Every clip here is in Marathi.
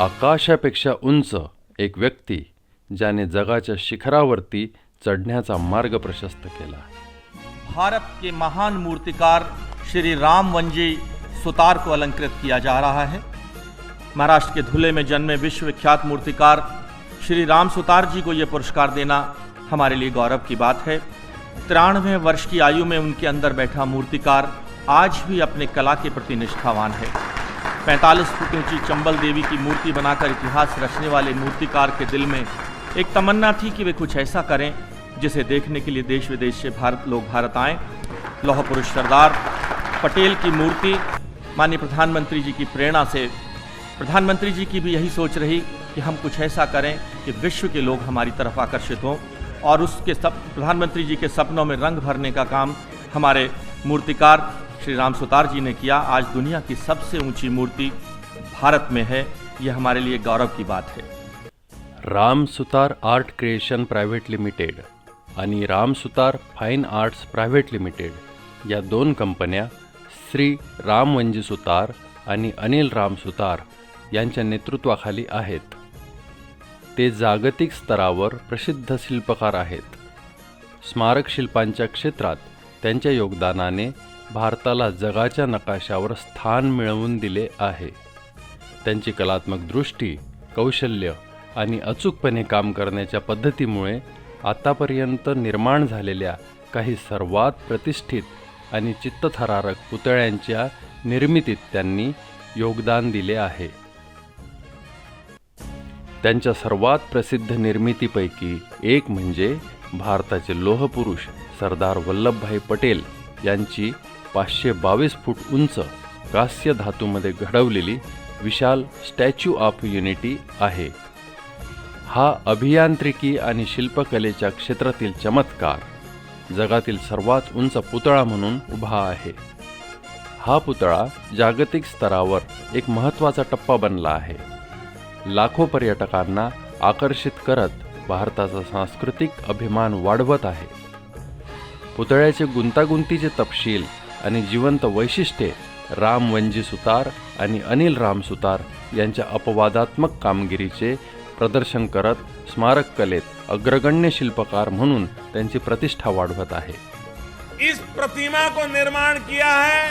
आकाशापेक्षा उंच एक व्यक्ती ज्याने जगाच्या शिखरावरती चढण्याचा मार्ग प्रशस्त केला. भारत के महान मूर्तिकार श्री राम वंजी सुतार को अलंकृत किया जा रहा है। महाराष्ट्र के धुले में जन्मे विश्वविख्यात मूर्तिकार श्री राम सुतार जी को यह पुरस्कार देना हमारे लिए गौरव की बात है। तिरानवे वर्ष की आयु में उनके अंदर बैठा मूर्तिकार आज भी अपने कला के प्रति निष्ठावान है। 45 फुट ऊँची चंबल देवी की मूर्ति बनाकर इतिहास रचने वाले मूर्तिकार के दिल में एक तमन्ना थी कि वे कुछ ऐसा करें, जिसे देखने के लिए देश विदेश से भारत, लोग भारत आए। लौह पुरुष सरदार पटेल की मूर्ति माननीय प्रधानमंत्री जी की प्रेरणा से। प्रधानमंत्री जी की भी यही सोच रही कि हम कुछ ऐसा करें कि विश्व के लोग हमारी तरफ़ आकर्षित हों और उसके सब, प्रधानमंत्री जी के सपनों में रंग भरने का काम हमारे मूर्तिकार श्री राम सुतार जी ने किया आज दुनिया की सबसे ऊंची मूर्ति भारत में है यह हमारे लिए गौरव की बात है। Ram Sutar art creation private limited आणि Ram Sutar fine arts private limited या दोन कंपन्या श्री रामवंजी सुतार आणि अनिल राम सुतार यांच्या नेतृत्वाखाली आहेत. ते जागतिक स्तरावर प्रसिद्ध शिल्पकार आहेत. स्मारक शिल्पांच्या क्षेत्रात त्यांच्या योगदानाने भारताला जगाच्या नकाशावर स्थान मिळवून दिले आहे. त्यांची कलात्मक दृष्टी कौशल्य आणि अचूकपणे काम करण्याच्या पद्धतीमुळे आतापर्यंत निर्माण झालेल्या काही सर्वात प्रतिष्ठित आणि चित्तथरारक पुतळ्यांच्या निर्मितीत त्यांनी योगदान दिले आहे. त्यांच्या सर्वात प्रसिद्ध निर्मितीपैकी एक म्हणजे भारताचे लोहपुरुष सरदार वल्लभभाई पटेल यांची पाचशे बावीस फूट उंच कास्य धातूमध्ये घडवलेली विशाल स्टॅच्यू ऑफ युनिटी आहे. हा अभियांत्रिकी आणि शिल्पकलेच्या क्षेत्रातील चमत्कार जगातील सर्वात उंच पुतळा म्हणून उभा आहे. हा पुतळा जागतिक स्तरावर एक महत्त्वाचा टप्पा बनला आहे. लाखो पर्यटकांना आकर्षित करत भारताचा सांस्कृतिक अभिमान वाढवत आहे. पुतळ्याचे गुंतागुंतीचे तपशील आणि जिवंत वैशिष्ट्ये राम वंजी सुतार आणि अनिल राम सुतार यांच्या अपवादात्मक कामगिरीचे प्रदर्शन करत स्मारक कलेत अग्रगण्य शिल्पकार म्हणून त्यांची प्रतिष्ठा वाढवत आहे. इस प्रतिमा को निर्माण किया है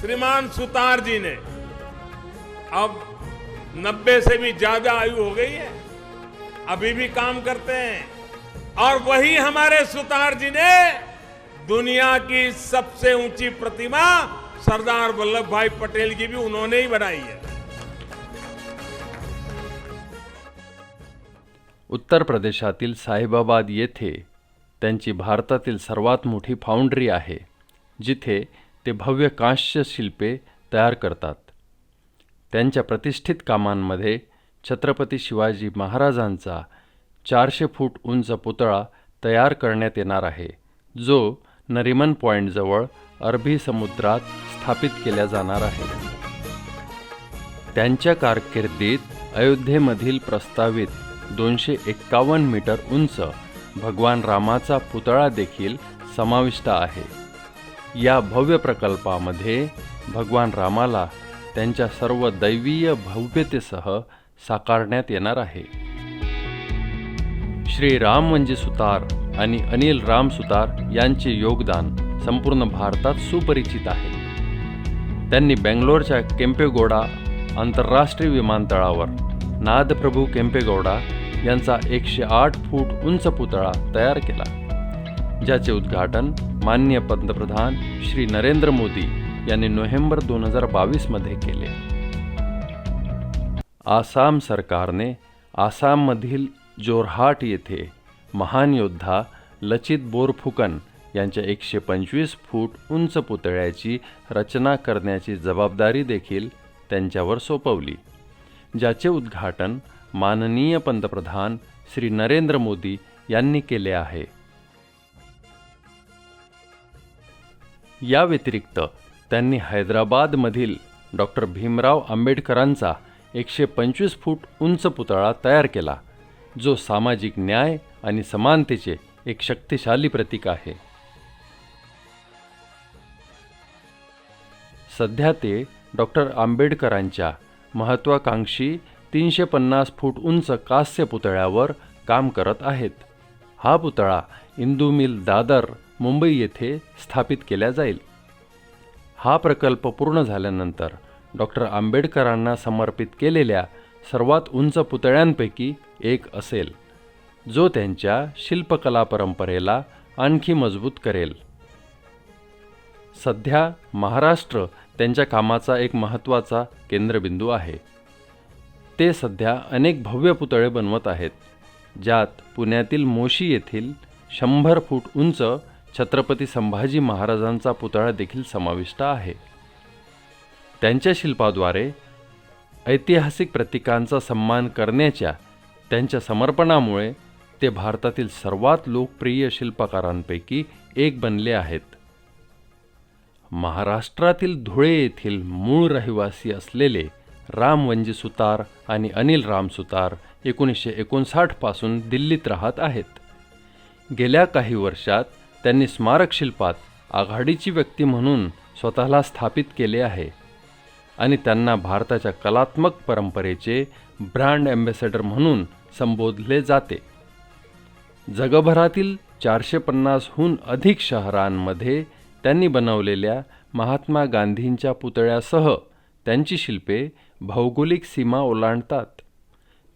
श्रीमान सुतार जी ने। अब 90 से भी ज्यादा आयु हो गई है। अभी भी काम करते हैं। और वही हमारे सुतार जी ने दुनिया की सबसे ऊंची प्रतिमा सरदार वल्लभ भाई पटेल की भी उन्होंने ही बनाई है। उत्तर प्रदेशातील साहिबाबाद येथे त्यांची भारतातील सर्वात मोठी फाउंड्री आहे जिथे ते भव्य कांस्य शिल्पे तयार करतात. त्यांच्या प्रतिष्ठित कामांमध्ये छत्रपती शिवाजी महाराजांचा चारशे फूट उंच पुतळा तयार करण्यात येणार आहे जो नरिमन पॉईंटजवळ अरबी समुद्रात स्थापित केल्या जाणार आहे त्यांच्या कारकिर्दीत अयोध्येमधील प्रस्तावित दोनशे एक्कावन्न मीटर उंच भगवान रामाचा पुतळा देखील समाविष्ट आहे. या भव्य प्रकल्पामध्ये भगवान रामाला त्यांच्या सर्व दैवीय भव्यतेसह साकारण्यात येणार आहे. श्री राम म्हणजे सुतार. आणि अनिल रामसुतार यांचे योगदान संपूर्ण भारतात सुपरिचित आहे. त्यांनी बेंगलोरच्या केम्पेगौडा आंतरराष्ट्रीय विमानतळावर नादप्रभू केम्पेगौडा यांचा एकशे आठ फूट उंच पुतळा तयार केला. ज्याचे उद्घाटन माननीय पंतप्रधान श्री नरेंद्र मोदी यांनी नोव्हेंबर दोन हजार बावीसमध्ये केले. आसाम सरकारने आसाममधील जोरहाट येथे महान योद्धा लचित बोरफुकन यांच्या एकशे पंचवीस फूट उंच पुतळ्याची रचना करण्याची जबाबदारी देखील त्यांच्यावर सोपवली ज्याचे उद्घाटन माननीय पंतप्रधान श्री नरेंद्र मोदी यांनी केले आहे. या व्यतिरिक्त त्यांनी हैदराबादमधील डॉक्टर भीमराव आंबेडकरांचा एकशे पंचवीस फूट उंच पुतळा तयार केला जो सामाजिक न्याय आणि समानतेचे एक शक्तिशाली प्रतीक आहे. सध्या ते डॉक्टर आंबेडकरांच्या महत्त्वाकांक्षी तीनशे पन्नास फूट उंच कांस्य पुतळ्यावर काम करत आहेत. हा पुतळा इंदू मिल दादर मुंबई येथे स्थापित केला जाईल. हा प्रकल्प पूर्ण झाल्यानंतर डॉक्टर आंबेडकरांना समर्पित केलेल्या सर्वात उंच पुतळ्यांपैकी एक असेल. जो त्यांच्या शिल्पकला परंपरेला आणखी मजबूत करेल. सध्या महाराष्ट्र त्यांच्या कामाचा एक महत्त्वाचा केंद्रबिंदू आहे. ते सध्या अनेक भव्य पुतळे बनवत आहेत ज्यात पुण्यातील मोशी येथील शंभर फूट उंच छत्रपती संभाजी महाराजांचा पुतळा देखील समाविष्ट आहे. त्यांच्या शिल्पाद्वारे ऐतिहासिक प्रतीकांचा सन्मान करण्याच्या त्यांच्या समर्पणामुळे ते भारतातील सर्वात लोकप्रिय शिल्पकारांपैकी एक बनले आहेत. महाराष्ट्रातील धुळे येथील मूळ रहिवासी असलेले राम वंजी सुतार आणि अनिल राम सुतार एकोणीसशे एकोणसाठपासून दिल्लीत राहत आहेत. गेल्या काही वर्षात त्यांनी स्मारक शिल्पात आघाडीची व्यक्ती म्हणून स्वतःला स्थापित केले आहे आणि त्यांना भारताच्या कलात्मक परंपरेचे ब्रँड ॲम्बॅसेडर म्हणून संबोधले जाते. जगभरातील चारशे पन्नासहून अधिक शहरांमध्ये त्यांनी बनवलेल्या महात्मा गांधींच्या पुतळ्यासह त्यांची शिल्पे भौगोलिक सीमा ओलांडतात.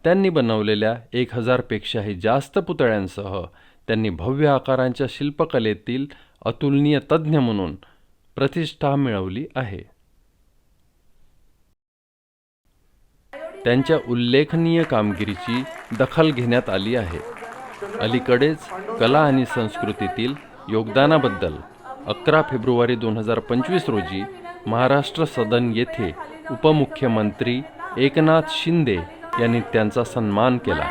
त्यांनी बनवलेल्या एक हजारपेक्षाही जास्त पुतळ्यांसह त्यांनी भव्य आकारांच्या शिल्पकलेतील अतुलनीय तज्ज्ञ म्हणून प्रतिष्ठा मिळवली आहे. त्यांच्या उल्लेखनीय कामगिरीची दखल घेण्यात आली आहे. अलीकडेच कला आणि संस्कृतीतील योगदानाबद्दल अकरा फेब्रुवारी दोन हजार पंचवीस रोजी महाराष्ट्र सदन येथे उपमुख्यमंत्री एकनाथ शिंदे यांनी त्यांचा सन्मान केला.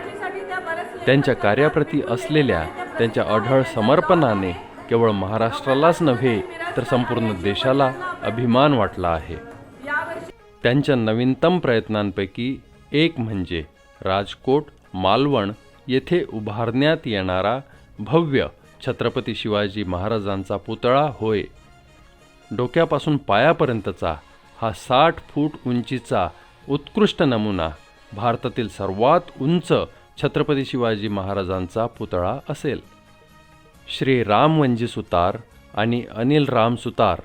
त्यांच्या कार्याप्रती असलेल्या त्यांच्या अढळ समर्पणाने केवळ महाराष्ट्रालाच नव्हे तर संपूर्ण देशाला अभिमान वाटला आहे. त्यांच्या नवीनतम प्रयत्नांपैकी एक म्हणजे राजकोट मालवण येथे उभारण्यात येणारा भव्य छत्रपती शिवाजी महाराजांचा पुतळा होय. डोक्यापासून पायापर्यंतचा हा साठ फूट उंचीचा उत्कृष्ट नमुना भारतातील सर्वात उंच छत्रपती शिवाजी महाराजांचा पुतळा असेल. श्री रामवंजी सुतार आणि अनिल राम सुतार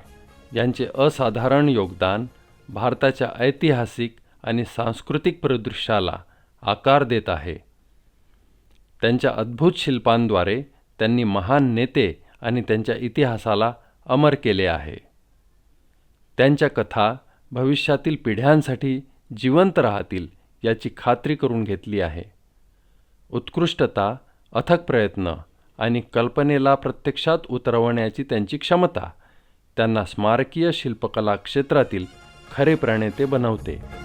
यांचे असाधारण योगदान भारताच्या ऐतिहासिक आणि सांस्कृतिक परिदृश्याला आकार देत आहे. त्यांच्या अद्भुत शिल्पांद्वारे त्यांनी महान नेते आणि त्यांच्या इतिहासाला अमर केले आहे. त्यांच्या कथा भविष्यातील पिढ्यांसाठी जिवंत राहतील याची खात्री करून घेतली आहे. उत्कृष्टता अथक प्रयत्न आणि कल्पनेला प्रत्यक्षात उतरवण्याची त्यांची क्षमता त्यांना स्मारकीय शिल्पकला क्षेत्रातील खरे प्रणेते बनवते.